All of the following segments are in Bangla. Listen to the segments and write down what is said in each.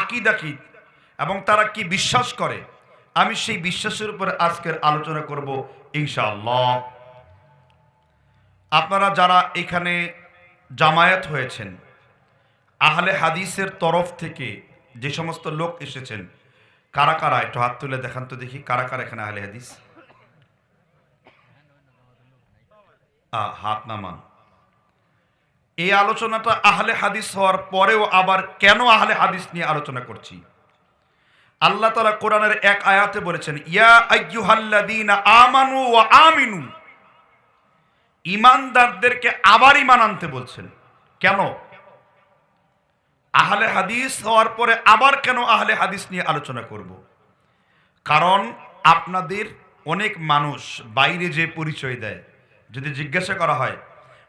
আকিদা কি? এবং তারা কি বিশ্বাস করে? আমি সেই বিশ্বাসের উপরে আজকের আলোচনা করব ইনশাআল্লাহ। আপনারা যারা এখানে জামায়াত হয়েছেন, আহলে হাদিসের তরফ থেকে যে সমস্ত লোক এসেছেন, কারা কারা? একটু হাত তুলে দেখান তো দেখি, কারা কারা এখানে আহলে হাদিস? হাত নামান। এই আলোচনাটা আহলে হাদিস হওয়ার পরেও আবার কেন আহলে হাদিস নিয়ে আলোচনা করছি? আল্লাহ তালা কোরআনের এক আয়াতে বলেছেন, ইয়া আমানু ওয়া আমিনু। ইমানদারদেরকে আবার ইমান আনতে বলছেন। কেন? আহলে হাদিস হওয়ার পরে আবার কেন আহলে হাদিস নিয়ে আলোচনা করব? কারণ আপনাদের অনেক মানুষ বাইরে যে পরিচয় দেয়। যদি জিজ্ঞাসা করা হয়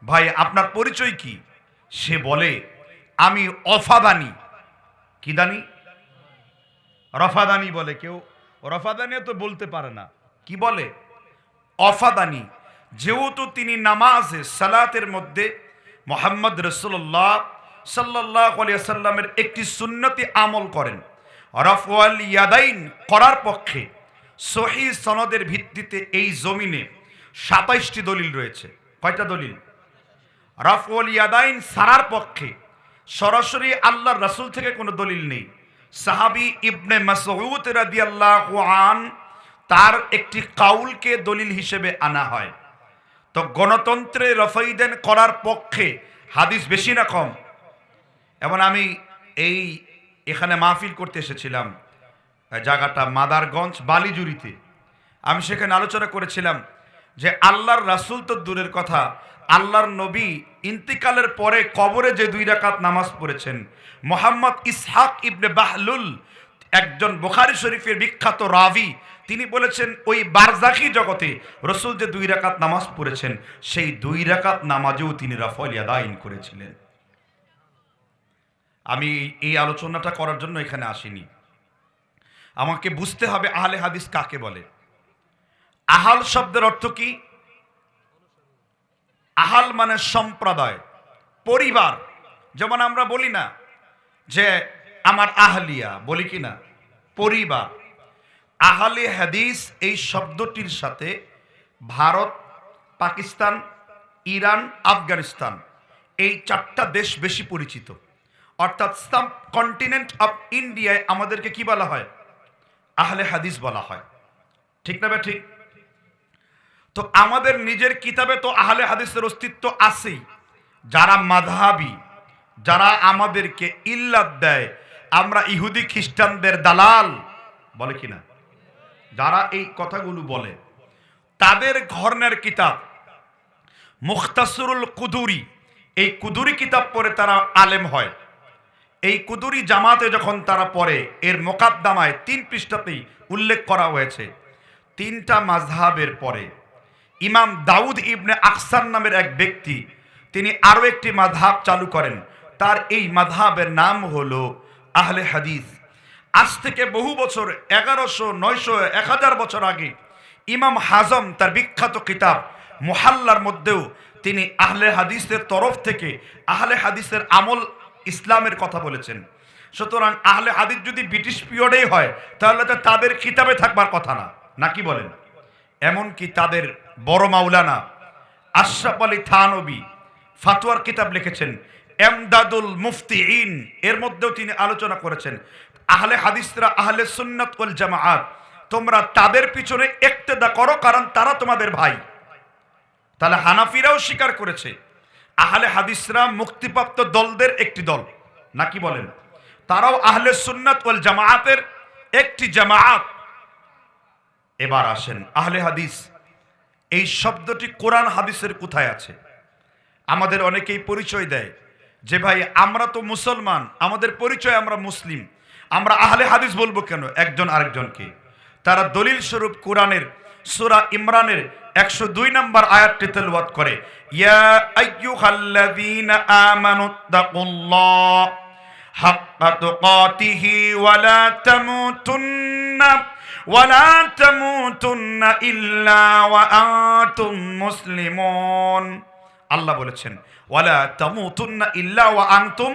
ভাই, আপনার পরিচয় কি? সে বলে, আমি অফাদানি। কি দানি? রফাদানি বলে কেউ। রফাদানিও তো বলতে পারে না। কি বলে? অফাদানি। যেহেতু তিনি নামাজে, সালাতের মধ্যে মোহাম্মদ রসুল্লাহ সাল্লাহ সাল্লামের একটি সুন্নতি আমল করেন। রফওয়াল ইয়াদাইন করার পক্ষে সহি সনদের ভিত্তিতে এই জমিনে সাতাইশটি দলিল রয়েছে। কয়টা দলিল? রফওয়াল ইয়াদাইন সারার পক্ষে। সরাসরি আল্লাহর রাসূল থেকে কোনো দলিল নেই। সাহাবি ইবনে মাসউদ রাদিয়াল্লাহু আন, তার একটি কাউলকে দলিল হিসেবে আনা হয়। তো গণতন্ত্রে রফাইদেন করার পক্ষে হাদিস বেশি না কম। এবং আমি এই এখানে মাহফিল করতে এসেছিলাম জায়গাটা মাদারগঞ্জ বালিজুরিতে আমি সেখানে আলোচনা করেছিলাম যে আল্লাহর রাসূল তো দূরের কথা। আল্লাহর নবী ইন্তিকালের পরে কবরে যে দুই রাকাত নামাজ পড়েছেন। মোহাম্মদ ইসহাক ইবনে বাহলুল, একজন বোখারি শরীফের বিখ্যাত রাভি তিনি বলেছেন, ওই বারজাকি জগতে রসুল যে দুই রাকাত নামাজ পড়েছেন, সেই দুই রাকাত নামাজেও তিনি রাফল ইয়াদাইন করেছিলেন। আমি এই আলোচনাটা করার জন্য এখানে আসিনি। আমাকে বুঝতে হবে আহলে হাদিস কাকে বলে। আহাল শব্দের অর্থ কি? আহাল মানে সম্প্রদায়, পরিবার। যেমন আমরা বলি না যে আমার আহলিয়া, বলি কি না? পরিবার। আহলে হাদিস এই শব্দটির সাথে ভারত, পাকিস্তান, ইরান, আফগানিস্তান এই চারটা দেশ বেশি পরিচিত। অর্থাৎ সাম কন্টিনেন্ট অফ ইন্ডিয়ায় আমাদেরকে কি বলা হয়? আহলে হাদিস বলা হয়। ঠিক না বে ঠিক? তো আমাদের নিজের কিতাবে তো আহলে হাদিসের অস্তিত্ব আছেই। যারা মাধাবি যারা আমাদেরকে ইল্লাত দেয়, আমরা ইহুদি খ্রিস্টানদের দালাল বলে কিনা? যারা এই কথাগুলো বলে, তাদের ঘরনের কিতাব, মুখতাসরুল কুদুরি, এই কুদুরি কিতাব পড়ে তারা আলেম হয়। এই কুদুরি জামাতে যখন তারা পড়ে, এর মোকাদ্দামায় তিন পৃষ্ঠাতেই উল্লেখ করা হয়েছে, তিনটা মাঝহাবের পরে। ইমাম দাউদ ইবনে আকসার নামের এক ব্যক্তি, তিনি আরও একটি মাধাব চালু করেন। তার এই মাধাবের নাম হলো আহলে হাদিস। আজ থেকে বহু বছর, এগারোশো, নয়শো, এক হাজার বছর আগে ইমাম হাজম তার বিখ্যাত কিতাব মোহাল্লার মধ্যেও তিনি আহলে হাদিসের তরফ থেকে আহলে হাদিসের আমল ইসলামের কথা বলেছেন। সুতরাং আহলে হাদিস যদি ব্রিটিশ পিরিয়ডেই হয়, তাহলে তো তাদের কিতাবে থাকবার কথা না। নাকি বলেন? এমনকি তাদের বড় মাওলানা আশরাফ আলী থানবী ফাতোয়ার কিতাব লিখেছেন, এমদাদুল মুফতি ইন এর মধ্যেও তিনি আলোচনা করেছেন। আহলে হাদিসরা আহলে সুন্নাত ওয়াল জামাআত, তোমরা তাদের পিছনে একতেদা করো, কারণ তারা তোমাদের ভাই। তাহলে হানাফিরাও স্বীকার করেছে, আহলে হাদিসরা মুক্তিপ্রাপ্ত দলদের একটি দল নাকি বলেন? তারাও আহলে সুন্নাত ওয়াল জামাআতের একটি জামাআত। এবার আসেন আহলে হাদিস এই শব্দটি কোরআন হাদিসের কোথায় আছে? আমাদের অনেকেই পরিচয় দেয় যে ভাই, আমরা তো মুসলমান, আমাদের পরিচয় আমরা মুসলিম। আমরা আহলে হাদিস বলব কেন? একজন আরেকজনকে। তারা দলিল স্বরূপ কোরআনের সুরা ইমরানের একশো দুই নম্বর আয়াতটি তেলওয়াত করে, ইয়া আমানুত্তাকুল্লাহ তুকাতিহি ওয়ালা তামুতুন্না ওয়ালা তামুতুন্না ইল্লা ওয়া আনতুম মুসলিমুন। আল্লাহ বলেছেন, ওয়ালা তামুতুন্না ইল্লা ওয়া আনতুম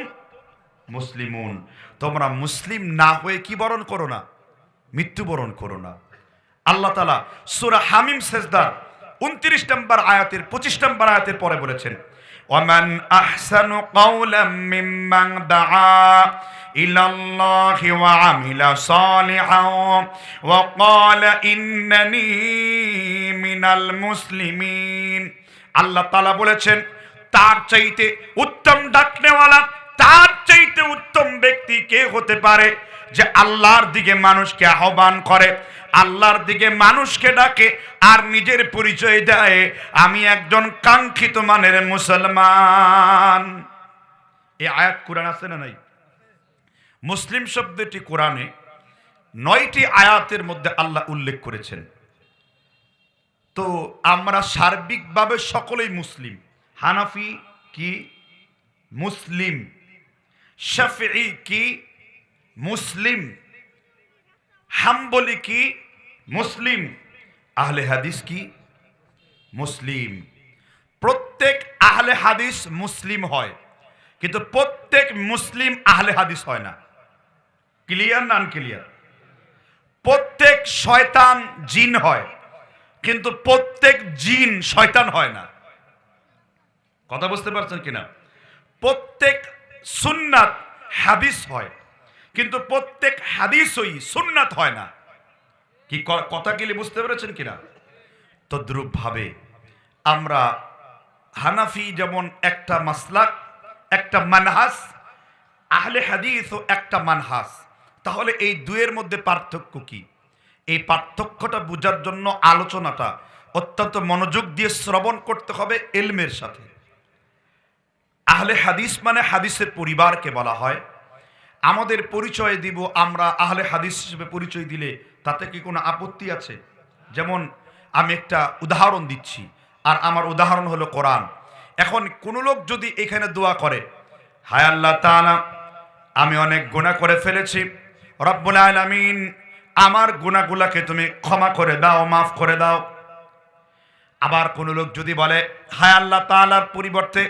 মুসলিমুন। তোমরা মুসলিম না হয়ে কি বরণ করো না? মৃত্যুবরণ করো না। আল্লাহ তালা সুরা হামিম সেজদার উনত্রিশ নম্বর আয়াতের, পঁচিশ নম্বর আয়াতের পরে বলেছেন ওমান আহসানু কাউলাম মিম্মান দাআ إلى الله وعمل صالحا وقال إنني من المسلمين আল্লাহ তালা বলেছেন তার চাইতে উত্তম ডাকনেওয়ালা তার চাইতে উত্তম ব্যক্তি কে হতে পারে যে আল্লাহর দিকে মানুষকে আহ্বান করে, আল্লাহর দিকে মানুষকে ডাকে আর নিজের পরিচয় দেয়, আমি একজন কাঙ্ক্ষিত মানের মুসলমান। এই আয়াত কোরআন আছে না নাই? মুসলিম শব্দটি কোরআনে নয়টি আয়াতের মধ্যে আল্লাহ উল্লেখ করেছেন। তো আমরা সার্বিকভাবে সকলেই মুসলিম। হানাফি কি? মুসলিম। শাফি কি? মুসলিম। হাম্বলি কি? মুসলিম। আহলে হাদিস কি? মুসলিম। প্রত্যেক আহলে হাদিস মুসলিম হয়, কিন্তু প্রত্যেক মুসলিম আহলে হাদিস হয় না। ক্লিয়ার না ক্লিয়ার প্রত্যেক শয়তান জিন হয়, কিন্তু প্রত্যেক জিন শয়তান হয় না। কথা বুঝতে পারছেন কিনা? প্রত্যেক সুন্নাত হাদিস হয় কিন্তু প্রত্যেক হাদিসই সুন্নাত হয় না। কি কথা গেলে বুঝতে পেরেছেন কিনা? তদ্রুপ ভাবে আমরা হানাফি যেমন একটা মাসলাক, একটা মানহাস, আহলে হাদিস ও একটা মানহাস। তাহলে এই দুয়ের মধ্যে পার্থক্য কি? এই পার্থক্যটা বোঝার জন্য আলোচনাটা অত্যন্ত মনোযোগ দিয়ে শ্রবণ করতে হবে এলমের সাথে। আহলে হাদিস মানে হাদিসের পরিবারকে বলা হয়। আমাদের পরিচয় দিব, আমরা আহলে হাদিস হিসেবে পরিচয় দিলে তাতে কি কোনো আপত্তি আছে? যেমন আমি একটা উদাহরণ দিচ্ছি, আর আমার উদাহরণ হলো কোরআন। এখন কোনো লোক যদি এখানে দোয়া করে, হায় আল্লাহ তাআলা, আমি অনেক গুনাহ করে ফেলেছি। রব্বুল আলামিন, আমার গুনাহগুলাকে তুমি ক্ষমা করে দাও, মাফ করে দাও। আবার কোন লোক যদি বলে, হায় আল্লাহ তাআলার পরিবর্তে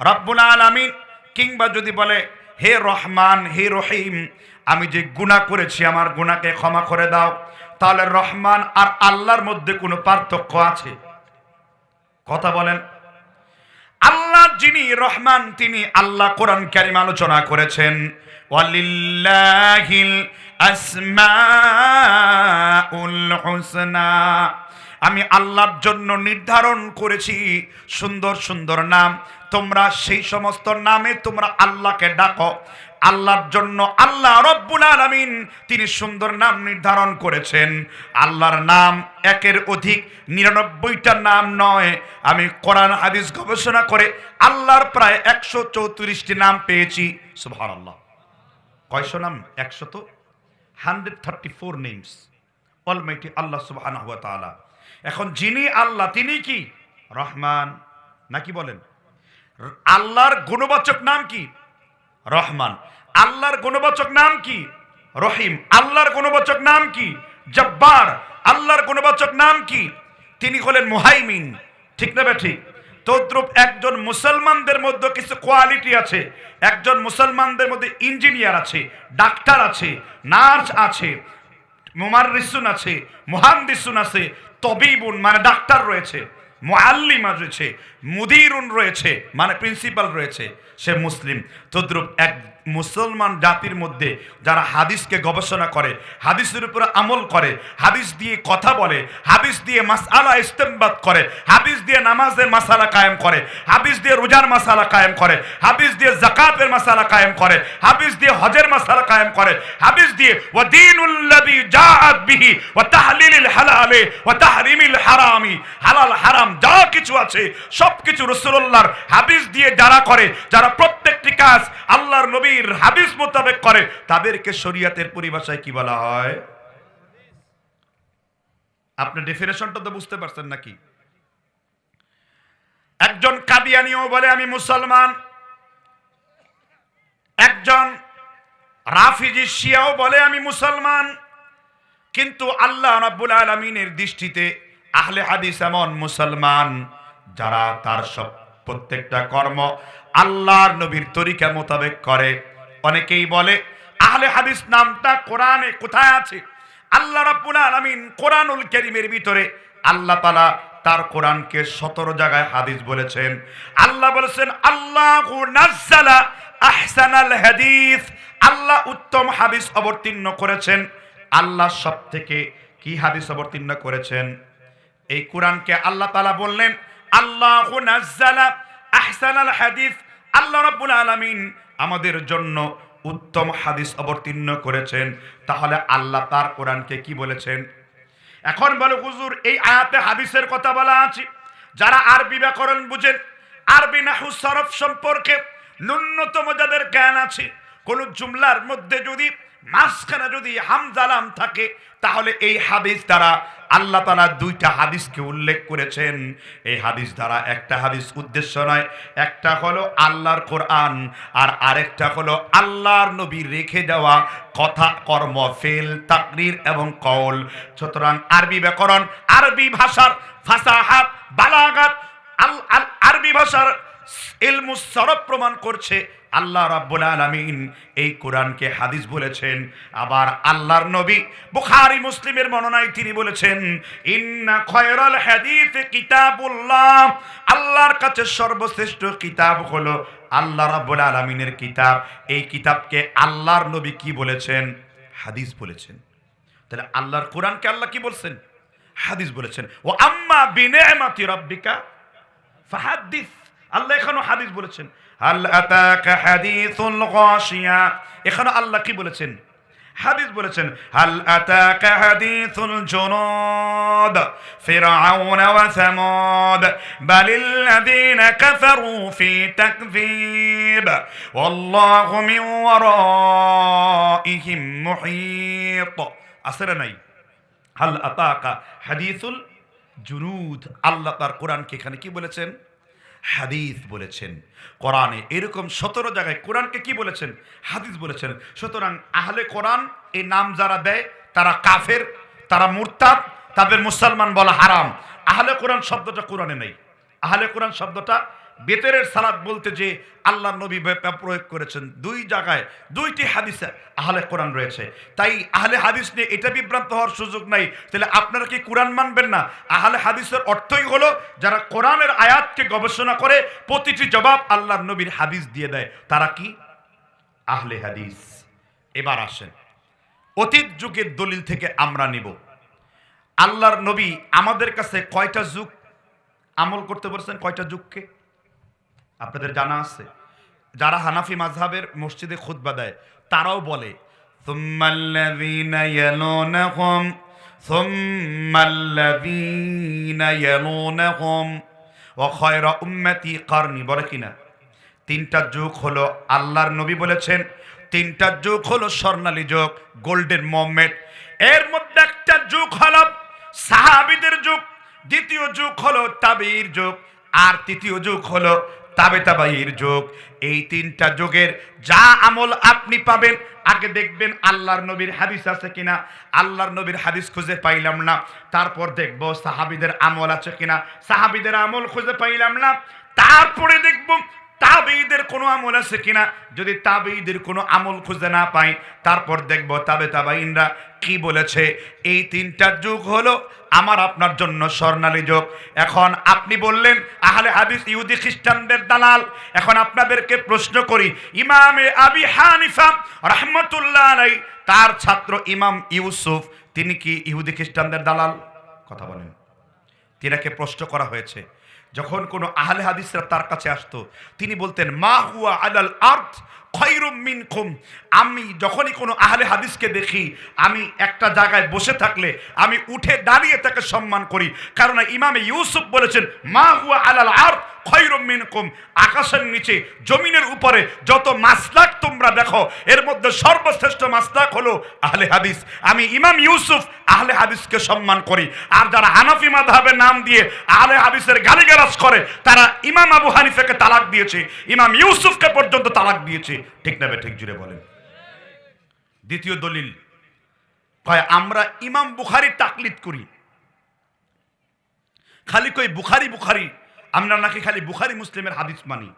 রব্বুল আলামিন, কিংবা যদি বলে হে রহমান, হে রহিম, আমি যে গুনাহ করেছি, আমার গুণাকে ক্ষমা করে দাও। তাহলে রহমান আর আল্লাহর মধ্যে কোনো পার্থক্য আছে? কথা বলেন। আল্লাহ যিনি রহমান, তিনি আল্লাহ কোরআন কারিম আলোচনা করেছেন। আমি আল্লাহর জন্য নির্ধারণ করেছি সুন্দর সুন্দর নাম। তোমরা সেই সমস্ত নামে তোমরা আল্লাহকে ডাকো। আল্লাহর জন্য আল্লাহ রব্বুল আলামিন তিনি সুন্দর নাম নির্ধারণ করেছেন। আল্লাহর নাম একের অধিক নিরানব্বইটা নাম নয়। আমি কোরআন, হাদিস গবেষণা করে আল্লাহর প্রায় একশো চৌত্রিশটি নাম পেয়েছি। সুভার আল্লাহ কয়শো নাম? একশো তো? Hundred thirty four names almighty Allah Taala. এখন যিনি আল্লাহ, তিনি কি? রহমান। নাকি বলেন? আল্লাহর গুণবাচক নাম কি? রহমান। আল্লাহর গুণবাচক নাম কি? রহিম। আল্লাহর গুণবাচক নাম কি? জব্বার। আল্লাহর গুণবাচক নাম কি? তিনি হলেন মুহাইমিন। ঠিক না ঠিক তদ্রুপ একজন মুসলমানদের মধ্যে কিছু কোয়ালিটি আছে, একজন মুসলমানদের মধ্যে ইঞ্জিনিয়ার আছে, ডাক্তার আছে, নার্স আছে, মুমাররিসুন আছে, মুহান্দিসুন আছে, তবিবুন মানে ডাক্তার রয়েছে। মুআল্লিমা রয়েছে মুদিরুন রয়েছে মানে প্রিন্সিপাল রয়েছে সে মুসলিম। তদ্রুপ এক মুসলমান জাতির মধ্যে যারা হাদিসকে গবেষণা করে, হাদিসের উপরে আমল করে, হাদিস দিয়ে কথা বলে, হাদিস দিয়ে মাসআলা ইস্তেমবাদ করে, হাদিস দিয়ে নামাজের মাসালা কায়েম করে, হাদিস দিয়ে রোজার মাসালা কায়েম করে, হাদিস দিয়ে জাকাতের মাসালা কায়েম করে, হাদিস দিয়ে হজের মাসালা কায়েম করে, হাদিস দিয়ে ওয়াদিনুল্লাযী জাআত বিহি ওয়া তাহলিলিল হালালি ওয়া তাহরিমিল হারামি, হালাল, হারাম যা কিছু আছে সব কিছু রাসূলুল্লাহর হাদিস দিয়ে যারা করে, যারা প্রত্যেকটি কাজ আল্লাহর নবীর হাদিস মোতাবেক করে, তাদেরকে শরীয়তের পরিভাষায় কি বলা হয়? আপনি ডেফিনেশনটা তো বুঝতে পারছেন নাকি? একজন কাদিয়ানিও বলে, আমি মুসলমান। একজন রাফিজি শিয়াও বলে, আমি মুসলমান। কিন্তু আল্লাহ রাব্বুল আলমিনের দৃষ্টিতে আহলে হাদিস এমন মুসলমান যারা তার সব প্রত্যেকটা কর্ম আল্লাহর নবীর তরিকা মোতাবেক করে। অনেকেই বলে, আহলে হাদিস নামটা কোরআনে কোথায় আছে? আল্লাহ রাব্বুল আলামিন কোরআনুল কারীমের ভিতরে আল্লাহ তাআলা তার কোরআনকে সতেরো জায়গায় হাদিস বলেছেন। আল্লাহ বলেছেন, আল্লাহু নাজ্জালা আহসানাল হাদিস। আল্লাহ উত্তম হাদিস অবতীর্ণ করেছেন। আল্লাহ সব থেকে কি হাদিস অবতীর্ণ করেছেন? এই কোরআনকে আল্লাহ তাআলা বললেন, আল্লাহু নাজ্জালা আহসানাল হাদিস, আল্লাহ রাব্বুল আলামিন আমাদের জন্য উত্তম হাদিস অবতীর্ণ করেছেন। তাহলে আল্লাহ তার কোরআনকে কি বলেছেন? এখন বলো হুজুর, এই আয়াতে হাদিসের কথা বলা আছে। যারা আরবি ব্যাকরণ বুঝেন, আরবি নাহু সরফ সম্পর্কে ন্যূনতম যাদের জ্ঞান আছে, কোন জুমলার মধ্যে যদি মাঝখানে যদি হামজালাম থাকে, তাহলে এই হাদিস দ্বারা আল্লাহ তালা দুইটা হাদিসকে উল্লেখ করেছেন। এই হাদিস দ্বারা একটা হাদিস উদ্দেশ্য নয়, একটা হলো আল্লাহর কোরআন আর আরেকটা হলো আল্লাহর নবী রেখে দেওয়া কথা, কর্ম, ফেল, তাকরির এবং কল সুতরাং আরবি ব্যাকরণ, আরবি ভাষার ফাসাহাত, বালাগাত আরবি ভাষার ইলমু সরব প্রমাণ করছে আল্লাহ রাব্বুল আলামিন এই কোরআনকে হাদিস বলেছেন। আবার আল্লাহর নবী বুখারী মুসলিমের বর্ণনায় তিনি বলেছেন, ইন্না খয়রাল হাদিস কিতাবুল্লাহ। আল্লাহর কাছে সর্বশ্রেষ্ঠ কিতাব হলো আল্লাহ রাব্বুল আলামিনের কিতাব। এই কিতাবকে আল্লাহর নবী কি বলেছেন? হাদিস বলেছেন। তাহলে আল্লাহর কোরআনকে আল্লাহ কি বলছেন? হাদিস বলেছেন। ও আম্মা বিনেমাতি রব্বিকা ফাহাদ্দিস আল্লাহ এখানেও হাদিস বলেছেন। হাল আতাকা হাদিসুল গাশিয়া। এখানে আল্লাহ কি বলেছেন? হাদিস বলেছেন, হাল আতাকা হাদিসুল জুনুদ, ফিরআউন ওয়া সামুদ, বালিল্লাযীনা কাফারু ফি তাকযীব, ওয়াল্লাহু মিন ওয়ারাইহিম মুহীত। আসরে নাই? হাল আতাকা হাদিসুল জুনুদ। আল্লাহ তার কোরআনকে এখানে কি বলেছেন? হাদিস বলেছেন। কোরআনে এরকম সতেরো জায়গায় কোরআনকে কি বলেছেন? হাদিস বলেছেন। সুতরাং আহলে কোরআন এই নাম যারা দেয়, তারা কাফের, তারা মুরতাদ, তাদের মুসলমান বলা হারাম। আহলে কোরআন শব্দটা কোরআনে নেই। আহলে কোরআন শব্দটা বেতেরের সালাদ বলতে যে আল্লাহ নবী প্রয়োগ করেছেন। দুই জায়গায়, দুইটি হাদিসে আহলে কোরআন রয়েছে। তাই আহলে হাদিস নিয়ে এটা বিভ্রান্ত হওয়ার সুযোগ নাই। তাহলে আপনারা কি কোরআন মানবেন না? আহলে হাদিসের অর্থই হলো যারা কোরআনের আয়াতকে গবেষণা করে, প্রতিটি জবাব আল্লাহ নবীর হাদিস দিয়ে দেয়। তারা কি? আহলে হাদিস। এবার আসেন। অতীত যুগের দলিল থেকে আমরা নিব। আল্লাহর নবী আমাদের কাছে কয়টা যুগ আমল করতে বলছেন? কয়টা যুগকে? আপনাদের জানা আছে। যারা হানাফি মাযহাবের মসজিদে খুতবা দেয়, তারাও বলে বলে তিনটা যুগ হলো আল্লাহর নবী বলেছেন, তিনটা যুগ হলো স্বর্ণালী যুগ, গোল্ডেন মোমেন্ট এর মধ্যে একটা যুগ হলো সাহাবিদের যুগ, দ্বিতীয় যুগ হলো তাবির যুগ, আর তৃতীয় যুগ হলো তাবে তাবাইয়ের যুগ। এই তিনটা যুগের যা আমল আপনি পাবেন, আগে দেখবেন আল্লাহর নবীর হাদিস আছে কিনা, আল্লাহর নবীর হাদিস খুঁজে পাইলাম না, তারপর দেখব সাহাবিদের আমল আছে কিনা, সাহাবিদের আমল খুঁজে পাইলাম না, তারপরে দেখব তাবেইদের কোনো আমল আছে কিনা, যদি তাবেইদের কোনো আমল খুঁজে না পাই, তারপর দেখব তাবে তাবাইনরা কি বলেছে। এই তিনটা যুগ হলো আমার আপনার জন্য স্বর্ণালী যোগ। এখন আপনি বললেন, আহলে হাদিস ইহুদি খ্রিস্টানদের দালাল। এখন আপনাদেরকে প্রশ্ন করি, ইমামে আবি হানিফা রহমতুল্লাহ আলাই তার ছাত্র ইমাম ইউসুফ, তিনি কি ইহুদি খ্রিস্টানদের দালাল? কথা বলেন। তিনাকে প্রশ্ন করা হয়েছে, যখন কোনো আহলে হাদিসরা তার কাছে আসতো, তিনি বলতেন, মা হুয়া আলাল আর্থ আমি যখনই কোনো আহলে হাদিসকে দেখি, আমি একটা জায়গায় বসে থাকলে, আমি উঠে দাঁড়িয়ে তাকে সম্মান করি। কারণ ইমামে ইউসুফ বলেছেন, মা হুয়া আলাল মিনকুম। আকাশের নিচে, জমিনের উপরে যত মাসলাক তোমরা দেখো, এর মধ্যে সর্বশ্রেষ্ঠ মাসলাক হলো আহলে হাদিস। আমি ইমাম ইউসুফ আহলে হাদিসকে সম্মান করি। আর যারা হানাফি মাযহাবের নাম দিয়ে আহলে হাদিসের গালিগালাজ করে, তারা ইমাম আবু হানিফাকে তালাক দিয়েছে। ইমাম ইউসুফকে পর্যন্ত তালাক দিয়েছে। ঠিক না ঠিক জুড়ে বলেন। দ্বিতীয় দলিল কয় আমরা ইমাম বুখারির তাকলিদ করি। খালি কই বুখারি বুখারি, আমরা নাকি খালি বুখারি মুসলিমের হাদিস মানি।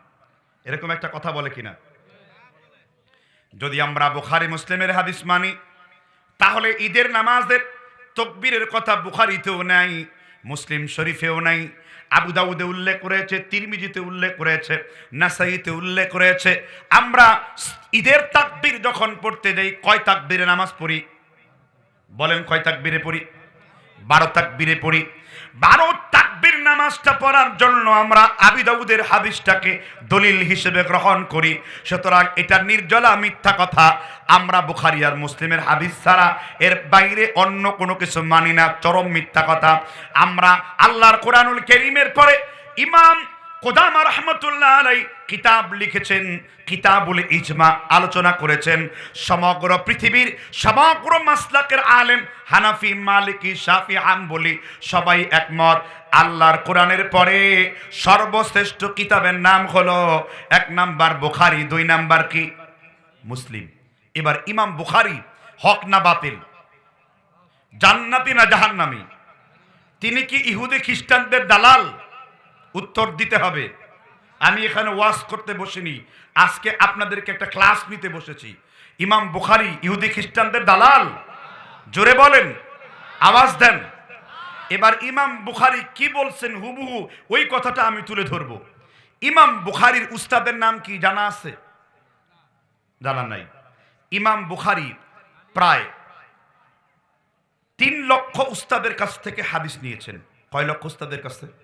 এরকম একটা কথা বলে কিনা? যদি আমরা বুখারি মুসলিমের হাদিস মানি, তাহলে ঈদের নামাজের তকবীরের কথা বুখারিতেও নাই, মুসলিম শরীফেও নাই আবু দাউদে উল্লেখ করেছে, তিরমিজিতে উল্লেখ করেছে, নাসাইতে উল্লেখ করেছে। আমরা ঈদের তাকবীর যখন পড়তে যাই, কয় তাকবীরে নামাজ পড়ি? বলেন কয় তাকবীরে পড়ি? বারো তাকবীরে পড়ি। বারো তাকবীর নামাজটা পড়ার জন্য আমরা আবি দাউদের হাদিসটাকে দলিল হিসেবে গ্রহণ করি। সুতরাং এটা নির্জলা মিথ্যা কথা। আমরা বুখারি আর মুসলিমের হাদিস ছাড়া এর বাইরে অন্য কোনো কিছু মানি না, চরম মিথ্যা কথা। আমরা আল্লাহর কোরআনুল কেরিমের পরে ইমাম কোদামা রহমতুল্লাহ আলাই কিতাব লিখেছেন, কিতাবুল ইজমা আলোচনা করেছেন। সমগ্র পৃথিবীর সমগ্র মাসলাকের আলেম হানাফি, মালিকি, শাফি বলি সবাই একমত। আল্লাহর কোরআনের পরে সর্বশ্রেষ্ঠ কিতাবের নাম হলো এক নাম্বার বুখারি, দুই নাম্বার কি? মুসলিম। এবার ইমাম বুখারি, হক না বাতিল? জান্নাতি না জাহান্নামি? তিনি কি ইহুদি খ্রিস্টানদের দালাল? উত্তর দিতে হবে। আমি এখানে ওয়াজ করতে বসিনি। আজকে আপনাদেরকে একটা ক্লাস নিতে বসেছি। ইমাম বুখারি, ইহুদি খ্রিস্টানদের দালাল। জোরে বলেন, আওয়াজ দেন। এবার ইমাম বুখারি কি বলছেন হুবহু ওই কথাটা আমি তুলে ধরব। ইমাম বুখারির উস্তাদের নাম কি জানা আছে? জানা নাই। ইমাম বুখারি প্রায় তিন লক্ষ উস্তাদের কাছ থেকে হাদিস নিয়েছেন। কয় লক্ষ উস্তাদের কাছে?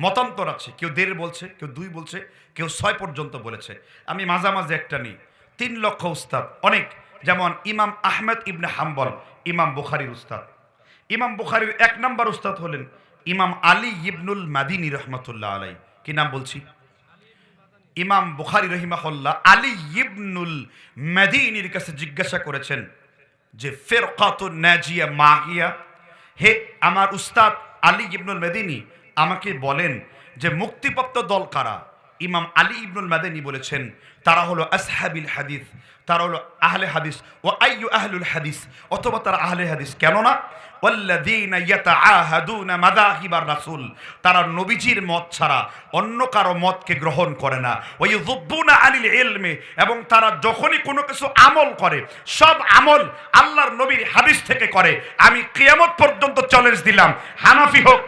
মতান্তর আছে। কেউ দেড় বলছে, কেউ দুই বলছে, কেউ ছয় পর্যন্ত বলেছে। আমি মাঝামাঝি একটা নিই। তিন লক্ষ উস্তাদ। অনেক। যেমন ইমাম আহমেদ ইবনে হাম্বল, ইমাম বুখারির উস্তাদ। ইমাম বুখারির এক নম্বর উস্তাদ হলেন ইমাম আলী ইবনুল মাদিনী রহমতুল্লাহ আলাই কি নাম বলছি? ইমাম বুখারি রহিমাহুল্লাহ আলী ইবনুল মাদিনীর কাছে জিজ্ঞাসা করেছেন যে ফেরকাত নাজিয়া মাহিয়া? হে, আমার উস্তাদ আলী ইবনুল মেদিনী আমাকে বলেন যে মুক্তিপ্রাপ্ত দল কারা? ইমাম আলী ইবনুল মাদানী বলেছেন, তারা হলো আসহাবিল হাদিস, তারা হলো আহলে হাদিস ও আইয়ু আহলুল হাদিস, অথবা তারা আহলে হাদিস। কেননা রাসূল, তারা নবীজির মত ছাড়া অন্য কারও মতকে গ্রহণ করে না। ওয়ায়ুযুব্বুনা আনিল ইলমি, এবং তারা যখনই কোনো কিছু আমল করে, সব আমল আল্লাহর নবীর হাদিস থেকে করে। আমি কিয়ামত পর্যন্ত চ্যালেঞ্জ দিলাম। হানাফি হোক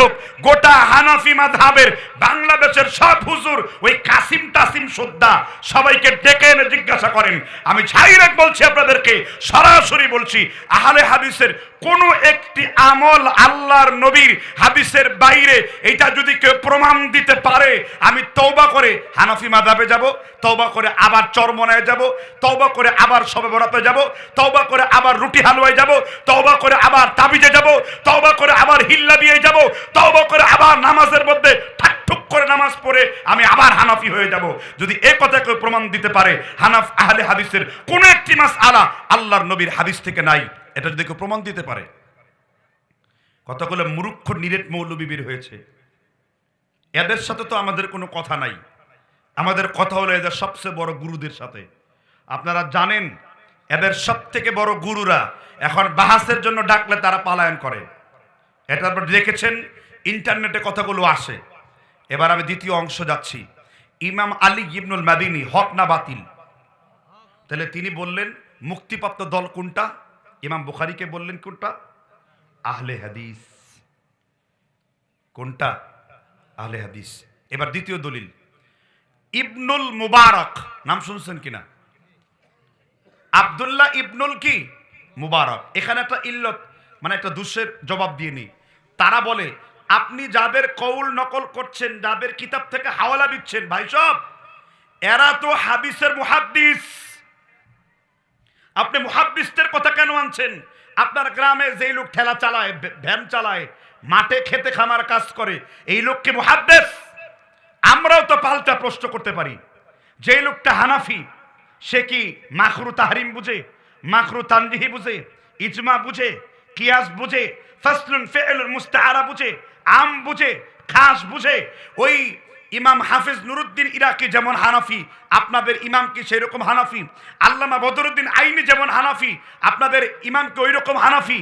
হোক, গোটা হানাফি মাযহাবের, বাংলাদেশের সব হুজুর, ওই কাসিম তাসিম সুদ্দা সবাইকে ডেকে এনে জিজ্ঞাসা করেন। আমি ছাইরেক বলছি আপনাদেরকে, সরাসরি বলছি, আহলে হাদিসের কোনো একটি আমল আল্লাহর নবীর হাদিসের বাইরে, এটা যদি কেউ প্রমাণ দিতে পারে, আমি তওবা করে হানাফি মাদাবে যাব, তওবা করে আবার চরমনায় যাব, তওবা করে আবার সবে বরাতে যাব, তওবা করে আবার রুটি হালুয়ায় যাব, তওবা করে আবার তাবিজে যাব, তওবা করে আবার হিল্লা দিয়ে যাব, তওবা করে আবার নামাজের মধ্যে ঠাক করে নামাজ পড়ে আমি আবার হানাফি হয়ে যাব। যদি এই কথা কেউ প্রমাণ দিতে পারে, হানাফ আহলে হাদিসের কোন একটি মাস আলা আল্লাহর নবীর হাদিস থেকে নাই। এটা যদি কেউ প্রমাণ দিতে পারে। কতগুলো মুরুক্ষ নিরেট মৌলবী হয়েছে। এদের সাথে তো আমাদের কোনো কথা নাই। আমাদের কথা হলো এদের সবচেয়ে বড় গুরুদের সাথে। আপনারা জানেন, এদের সব থেকে বড় গুরুরা এখন বাহাসের জন্য ডাকলে তারা পালায়ন করে। এটা আপনারা দেখেছেন, ইন্টারনেটে কথাগুলো আসে। এবার আমি দ্বিতীয় অংশ যাচ্ছি। ইমাম আলী ইবনুল মাদিনী, হক না বাতিল। তাহলে তিনি বললেন, মুক্তিপ্রাপ্ত দল কোনটা? ইমাম বুখারিকে বললেন, কোনটা? আহলে হাদিস। কোনটা? আহলে হাদিস। এবার দ্বিতীয় দলিল। ইবনুল মুবারক, নাম শুনছেন কিনা আবদুল্লাহ ইবনুল কি? মুবারক। এখানে একটা ইল্লত মানে একটা দুঃসের জবাব দিয়ে নি তারা বলে, আপনি যাদের কৌল নকল করছেন, যাদের কিতাব থেকে হাওয়ালা দিচ্ছেন, ভাই সব এরা তো হাদিসের মুহাদ্দিস। আপনি মুহাদ্দিসদের কথা কেন আনছেন আপনার গ্রামে যেই লোক ঠেলা চালায়, ভ্যা- ভ্যান চালায়, মাঠে খেতে খামার কাজ করে, এই লোককে মুহাদ্দিস আমরাও তো পাল্টা প্রশ্ন করতে পারি। যে লোকটা হানাফি, সে কি মাখরু তাহরিম বুঝে, মাখরু তানজিহি বুঝে, ইজমা বুঝে, কিয়াস বুঝে, ফাসলুন ফেলুন মুস্তাহারা বুঝে, আম বুঝে, খাস বুঝে, ওই ইমাম হাফিজ নুরুদ্দিন ইরাকি যেমন হানাফি, আপনাদের ইমাম কি সেই রকম হানাফি? আল্লামা বদরুদ্দিন আইনি যেমন হানাফি, আপনাদের ইমাম কি ওই রকম হানাফি?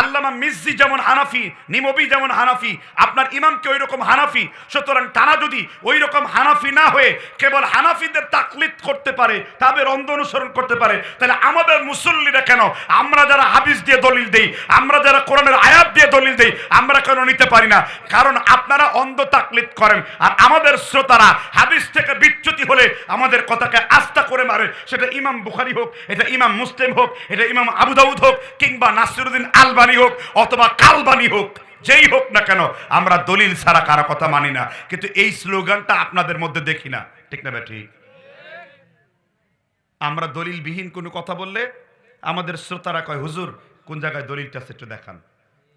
আল্লামা মির্জি যেমন হানাফি, নিমবি যেমন হানাফি, আপনার ইমামকে ওই রকম হানাফি? সুতরাং তারা যদি ওই রকম হানাফি না হয়ে কেবল হানাফিদের তাকলিদ করতে পারে, তাদের অন্ধ অনুসরণ করতে পারে, তাহলে আমাদের মুসল্লিরা কেন? আমরা যারা হাদিস দিয়ে দলিল দেই, আমরা যারা কোরআনের আয়াত দিয়ে দলিল দেই, আমরা কেন নিতে পারি না? কারণ আপনারা অন্ধ তাকলিদ করেন, আর আমাদের শ্রোতারা হাদিস থেকে বিচ্যুতি হলে আমাদের কথাকে আস্থা করে মারে। সেটা ইমাম বুখারি হোক, এটা ইমাম মুসলিম হোক, এটা ইমাম আবু দাউদ হোক, কিংবা নাসিরুদ্দিন আলবানি হোক, অথবা কালবানি হোক, যেই হোক না কেন, আমরা দলিল ছাড়া কারও কথা মানি না। কিন্তু এই স্লোগানটা আপনাদের মধ্যে দেখি না। ঠিক না ঠিক আমরা দলিলবিহীন কোনো কথা বললে আমাদের শ্রোতারা কয়, হুজুর, কোন জায়গায় দলিলটা সেটা দেখান।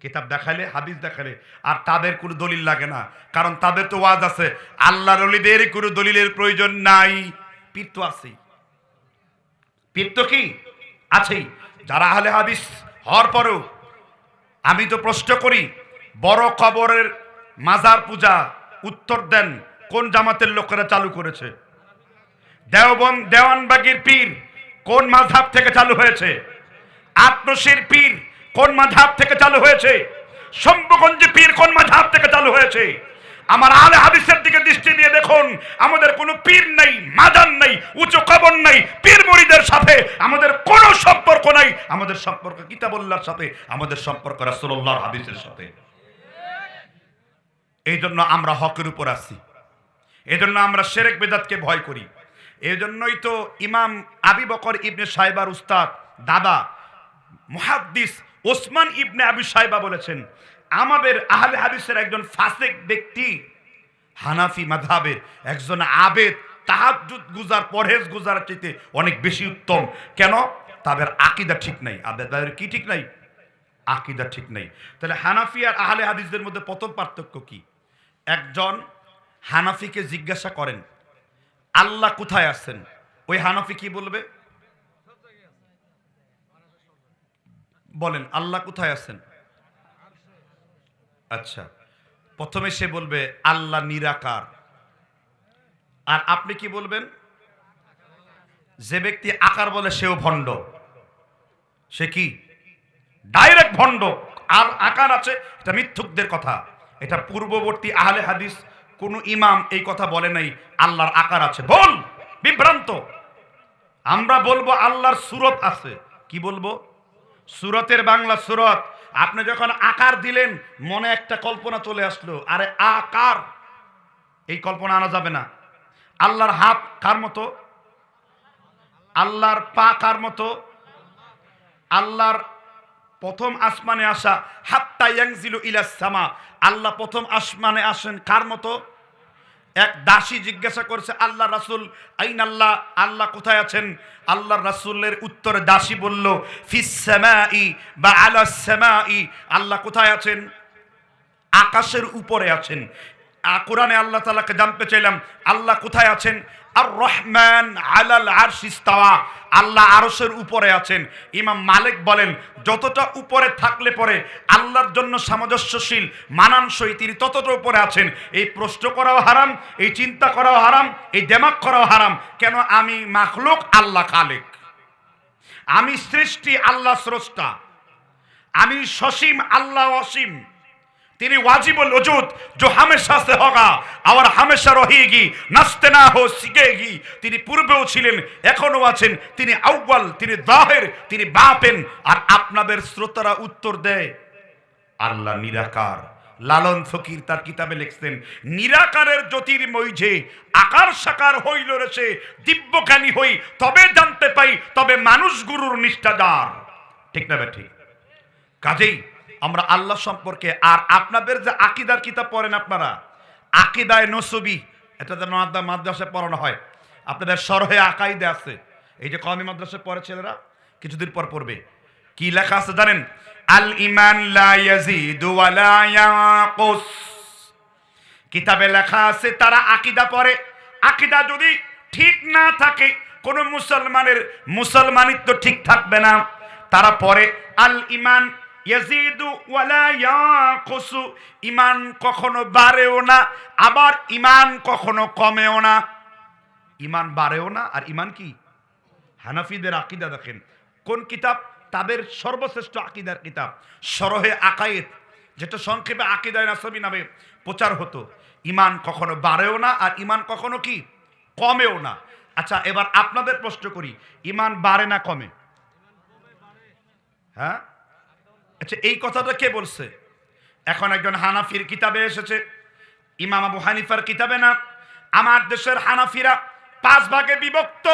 কিতাব দেখাইলে, হাদিস দেখালে আর তাদের কোনো দলিল লাগে না। কারণ তাদের তো ওয়াজ আছে আল্লাহ রলিদের কোনো দলিলের প্রয়োজন নাই। পীর তো আছেই। পীর তো কি? আছেই। যারা আহলে হাদিস হওয়ার পরেও আমি তো প্রশ্ন করি, বড় কবরের মাজার পূজা উত্তর দেন কোন জামাতের লোকেরা চালু করেছে? দেওবন, দেওয়ানবাগির পীর কোন মাঝহাব থেকে চালু হয়েছে? আত্মশীর পীর কোন মাঝহাব থেকে চালু হয়েছে? শম্ভুগঞ্জে পীর কোন মাঝহাব থেকে চালু হয়েছে। আমার আলে হাদিসের দিকে দৃষ্টি দিয়ে দেখুন, আমাদের কোনো পীর নেই, মাজান নেই, উঁচু কবর নেই, পীর মরিদের সাথে আমাদের কোনো সম্পর্ক নাই। আমাদের সম্পর্ক কিতাবুল্লাহর সাথে, আমাদের সম্পর্ক রাসূলুল্লাহর হাদিসের সাথে। এই জন্য আমরা হকের উপর আছি। এই জন্য আমরা সেরেক বেদাতকে ভয় করি। এই জন্যই তো ইমাম আবি বকর ইবনে সাহেবার উস্তাদ, দাদা, মুহাদ্দিস ওসমান ইবনে আবি সাহেবা বলেছেন, আমাদের আহলে হাদিসের একজন ফাসেক ব্যক্তি, হানাফি মাযহাবের একজন আবেদ, তাহাজ্জুদ গুজার, পরহেজ গুজার চাইতে অনেক বেশি উত্তম। কেন? তাদের আকিদা ঠিক নাই। আদের তাদের কি ঠিক নাই? আকিদা ঠিক নাই। তাহলে হানাফি আর আহলে হাদিসদের মধ্যে প্রথম পার্থক্য কি? একজন হানাফিকে জিজ্ঞাসা করেন, আল্লাহ কোথায় আছেন? ওই হানাফি কি বলবে? বলেন, আল্লাহ কোথায় আছেন? আচ্ছা প্রথমে সে বলবে, আল্লাহ নিরাকার। আর আপনি কি বলবেন? যে ব্যক্তি আকার বলে সেও ভণ্ড। সে কি? ডাইরেক্ট ভণ্ড। আর আকার আছে, এটা মিথ্যুকদের কথা। এটা পূর্ববর্তী আহলে হাদিস, কোন ইমাম এই কথা বলে নাই, আল্লাহর আকার আছে। বল, বিভ্রান্ত। আমরা বলব, আল্লাহর সুরত আছে। কি বলব? সুরতের বাংলা সুরত, আপনি যখন আকার দিলেন, মনে একটা কল্পনা চলে আসলো। আরে আকার! এই কল্পনা আনা যাবে না। আল্লাহর হাত কার মতো? আল্লাহর পা কার মতো? আল্লাহর প্রথম আসমানে আসা, হাত্তা ইয়াংজিলু ইলাস সামা। আল্লাহ প্রথম আসমানে আসেন কার মতো? এক দাসী জিজ্ঞাসা করছে, আল্লাহ রাসুল, আইন আল্লাহ আল্লাহ কোথায় আছেন? আল্লাহ রাসুলের উত্তরে দাসী বলল, ফিস সামাই বা আলা সেমাই, আল্লাহ কোথায় আছেন? আকাশের উপরে আছেন। কোরআনে আল্লাহ তালাকে জানতে চাইলাম, আল্লাহ কোথায় আছেন? আর রহমান আলাল আরশিস্তাওয়া আল্লাহ আরসের উপরে আছেন। ইমাম মালিক বলেন, যতটা উপরে থাকলে পরে আল্লাহর জন্য সামঞ্জস্যশীল, মানানসই তিনি ততটা উপরে আছেন। এই প্রশ্ন করাও হারাম, এই চিন্তা করাও হারাম, এই দেমাক করাও হারাম। কেন আমি মাখলুক? আল্লাহ খালেক। আমি সৃষ্টি, আল্লাহ স্রষ্টা। আমি সসীম, আল্লাহ অসীম। তিনি ওয়াজিবুল ওজুদ जो हमेशा से होगा और हमेशा रहेगी নাচতে না হো শিখেগি তিনি পূর্বেও ছিলেন এখনো আছেন তিনি আউ্বাল তিনি দাহের তিনি বাপেন আর আপনাদের শ্রোতারা উত্তর দেয় আল্লাহ নিরাকার লালন ফকির তার কিতাবে লিখছেন নিরাকারের জ্যোতির্ময় যে আকার সাকার হইল রে সে দিব্যজ্ঞানী হই তবে জানতে পাই তবে মানুষ গুরুর নিষ্ঠাদার ঠিক না বে ঠিক কাজেই আমরা আল্লাহ সম্পর্কে, আর আপনাদের যে আকিদার কিতাব পড়েন আপনারা, আকিদায় নসবি, এটা যে মাদ্রা- মাদ্রাসায় পড়ানো হয়। আপনাদের সরহে আকাইদে আছে। এই যে কমি মাদ্রাসায় পড়ে ছেলেরা, কিছুদিন পর পড়বে। কি লেখা আছে জানেন? আল ইমান কিতাবে লেখা আছে, তারা আকিদা পড়ে। আকিদা যদি ঠিক না থাকে, কোনো মুসলমানের মুসলমানিত্ব ঠিক থাকবে না। তারা পরে আল ইমান ইয়াজিদু ওয়ালা ইয়াকুসু। ইমান কখনো বাড়েও না, আবার ইমান কখনো কমেও না। ইমান বাড়েও না, আর ইমান কি? হানাফিদের আকিদা দেখেন। কোন কিতাব? তাদের সর্বশ্রেষ্ঠ আকিদার কিতাব। সরহে আকায়েত যেটা সংক্ষেপে আকিদায় নাসবি নামে প্রচার হতো। ইমান কখনো বাড়েও না, আর ইমান কখনো কি? কমেও না। আচ্ছা এবার আপনাদের প্রশ্ন করি ইমান বাড়ে না কমে? হ্যাঁ? আচ্ছা এই কথাটা কে বলছে? এখন একজন হানাফির কিতাবে এসেছে। ইমাম আবু হানিফার কিতাবে না। আমার দেশের হানাফিরা পাঁচ ভাগে বিভক্ত।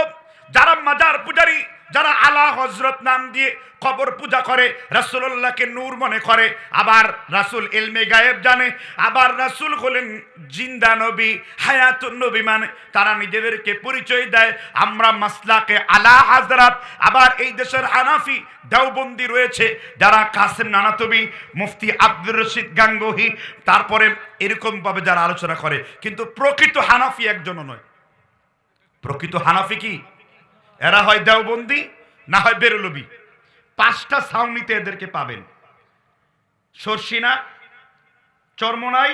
যারা মাজার পূজারী যারা আলা হজরত নাম দিয়ে কবর পূজা করে, রাসূলুল্লাহকে নূর মনে করে, আবার রাসূল এলমে গায়েব জানে, আবার রাসূল হলেন জিন্দা নবী, হায়াতুন নবী মানে তারা নিজেদেরকে পরিচয় দেয়। আমরা মাসলাকে আলা হাজরাত আবার এই দেশের হানাফি দেওবন্দি রয়েছে, যারা কাসেম নানাতবি, মুফতি আব্দুর রশিদ গাঙ্গোহি, তারপরে এরকমভাবে যারা আলোচনা করে। কিন্তু প্রকৃত হানাফি একজনও নয়। প্রকৃত হানাফি কি? এরা হয় দেওবন্দি, না হয় বেরলবি। পাঁচটা ছাউনিতে এদেরকে পাবেন। সর্ষিনা চরমনাই,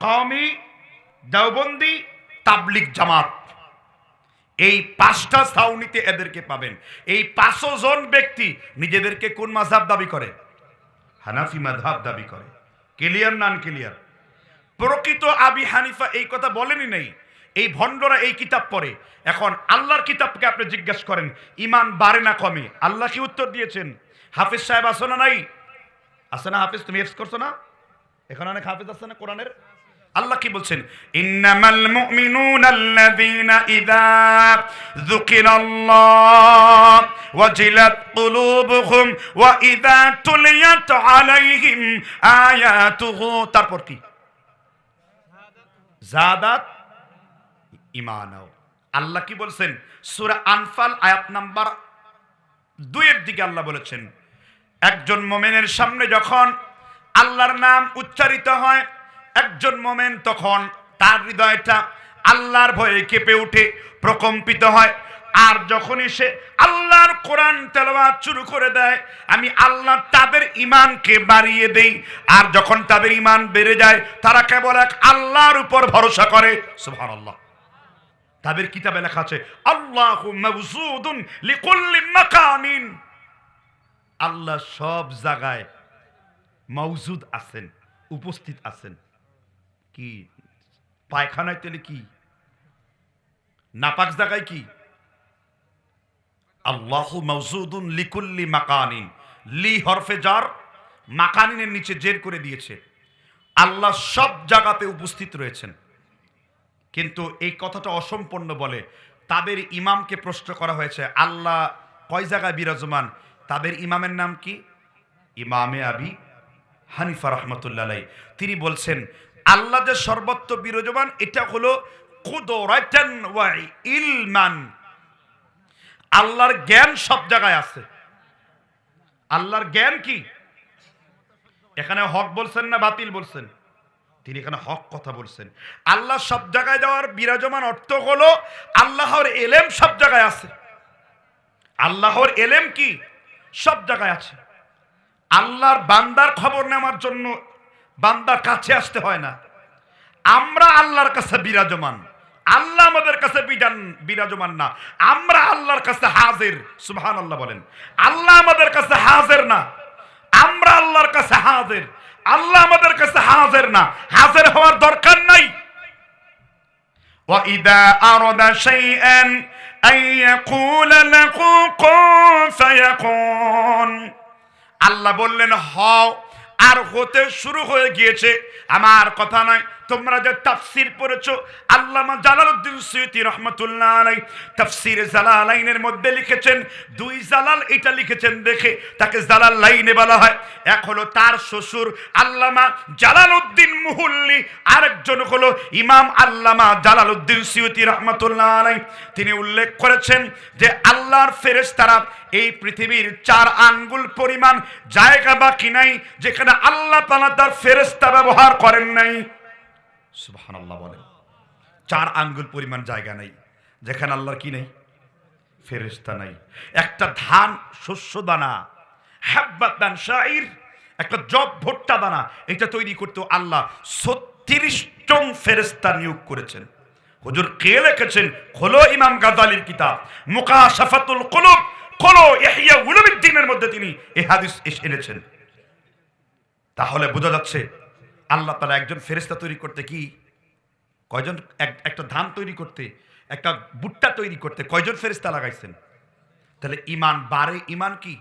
কওমি, দেওবন্দি তাবলিক জামাত। এই পাঁচটা ছাউনিতে এদেরকে পাবেন। এই পাঁচশো জন ব্যক্তি নিজেদেরকে কোন মাঝাব দাবি করে? হানাফি মাধাব দাবি করে। ক্লিয়ার নান ক্লিয়ার প্রকৃত আবি হানিফা এই কথা বলেনি নেই। এই ভণ্ডরা এই কিতাব পড়ে। এখন আল্লাহর কিতাবকে আপনি জিজ্ঞেস করেন, ইমান বাড়ে না কমে? আল্লাহ কি উত্তর দিয়েছেন? হাফিজ সাহেব আসো না নাই? আছে না হাফিজ? তুমি করছ না? এখানে অনেক হাফিজ আছে না কোরআনের? আল্লাহ কি বলছেন? ইন্নামাল মুমিনুনা আল্লাযীনা ইযা যুকিরাল্লাহ ওয়াজিলাত কুলুবুহুম ওয়া ইযা তুলিয়াত আলাইহিম আয়াতুহু। তারপর কি? জাদাত ইমানাও। আল্লাহ কি বলছেন? সূরা আনফাল আয়াত নাম্বার দুইয়ের দিকে আল্লাহ বলেছেন, একজন মোমেনের সামনে যখন আল্লাহর নাম উচ্চারিত হয়, একজন মোমেন তখন তার হৃদয়টা আল্লাহর ভয়ে কেঁপে উঠে, প্রকম্পিত হয়। আর যখনই সে আল্লাহর কোরআন তেলাওয়াত শুরু করে দেয়, আমি আল্লাহ তাদের ইমানকে বাড়িয়ে দেই। আর যখন তাদের ইমান বেড়ে যায়, তারা কেবল এক আল্লাহর উপর ভরসা করে। সুবহানাল্লাহ। তাদের কিতাবে লেখা আছে, আল্লাহ মাকানিন। আল্লাহ সব জায়গায় মৌজুদ আছেন, উপস্থিত আছেন। কি, পায়খানায় তেলে কি? নাপাক জায়গায় কি? আল্লাহ মৌজুদুন লিকুল্লি মাকানিন। লি হরফে জার, মাকানিনের নিচে জের করে দিয়েছে। আল্লাহ সব জায়গাতে উপস্থিত রয়েছেন। কিন্তু এই কথাটা অসম্পূর্ণ বলে। তাদের ইমামকে প্রশ্ন করা হয়েছে, আল্লাহ কয় জায়গায় বিরাজমান? তাদের ইমামের নাম কি? ইমামে আবি হানিফা রহমতুল্লাহ তিনি বলছেন, আল্লাহ যে সর্বত্র বিরাজমান, এটা হলো ইলমান। আল্লাহর জ্ঞান সব জায়গায় আছে। আল্লাহর জ্ঞান কি? এখানে হক বলছেন না বাতিল বলছেন? তিনি এখানে হক কথা বলছেন। আল্লাহ সব জায়গায় যাওয়ার বিরাজমান অর্থ হলো আল্লাহর এলেম সব জায়গায় আছে। আল্লাহর এলেম কি? সব জায়গায় আছে। আল্লাহর বান্দার খবর নেওয়ার জন্য বান্দার কাছে আসতে হয় না। আমরা আল্লাহর কাছে বিরাজমান। আল্লাহ আমাদের কাছে বিরাজমান না। আমরা আল্লাহর কাছে হাজির সুবহান আল্লাহ বলেন। আল্লাহ আমাদের কাছে হাজির না। আমরা আল্লাহর কাছে হাজির। আল্লাহ আমাদের কাছে হাজির না হাজির হওয়ার দরকার নাই وإذا أراد شيئا أن يقول له كن فيكون আল্লাহ বললেন হও আর হতে শুরু হয়ে গিয়েছে আমার কথা নয় তোমরা যে তাফসির পড়েছো, আল্লামা জালালউদ্দিন সৈয়দি রহমতুল্লাহ আলাই তাফসির জালালাইনের মধ্যে লিখেছেন, দুই জালাল এটা লিখেছেন দেখে তাকে জালাল লাইনে বলা হয়। এক হলো তার শ্বশুর আল্লামা জালালউদ্দিন মুহুল্লি, আরেকজন হলো ইমাম আল্লামা জালালউদ্দিন সৈয়দি রহমতুল্লাহ আলাই তিনি উল্লেখ করেছেন যে আল্লাহর ফেরেশতারা এই পৃথিবীর চার আঙ্গুল পরিমাণ জায়গা বাকি নাই, যেখানে আল্লাহ তালা তার ফেরেশতা ব্যবহার করেন নাই। সুবহানাল্লাহ বলেন। চার আঙ্গুল পরিমাণ জায়গা নাই, যেখানে আল্লাহর কি নেই? ফেরেশতা নাই। একটা ধান শস্য দানা, হাব্বাত দান একটা জব ভুট্টা দানা, এটা তৈরি করতে আল্লাহ ছত্রিশ জন ফেরেশতা নিয়োগ করেছেন। হুজুর কে লিখেছেন? খোলো ইমাম গাজালির কিতাব। মুকাশাফাতুল কুলুব, খোলো ইহিয়া উলুমিদ্দিনের মধ্যে তিনি এ হাদিস এনেছেন। তাহলে বোঝা যাচ্ছে আল্লাহ তালা একজন ফেরেস্তা তৈরি করতে কি? কয়জন একটা ধান তৈরি করতে, একটা বুট্টা তৈরি করতে কয়জন ফেরিস্তা লাগাইছেন? তাহলে ইমান, বাড়ে ইমান কি?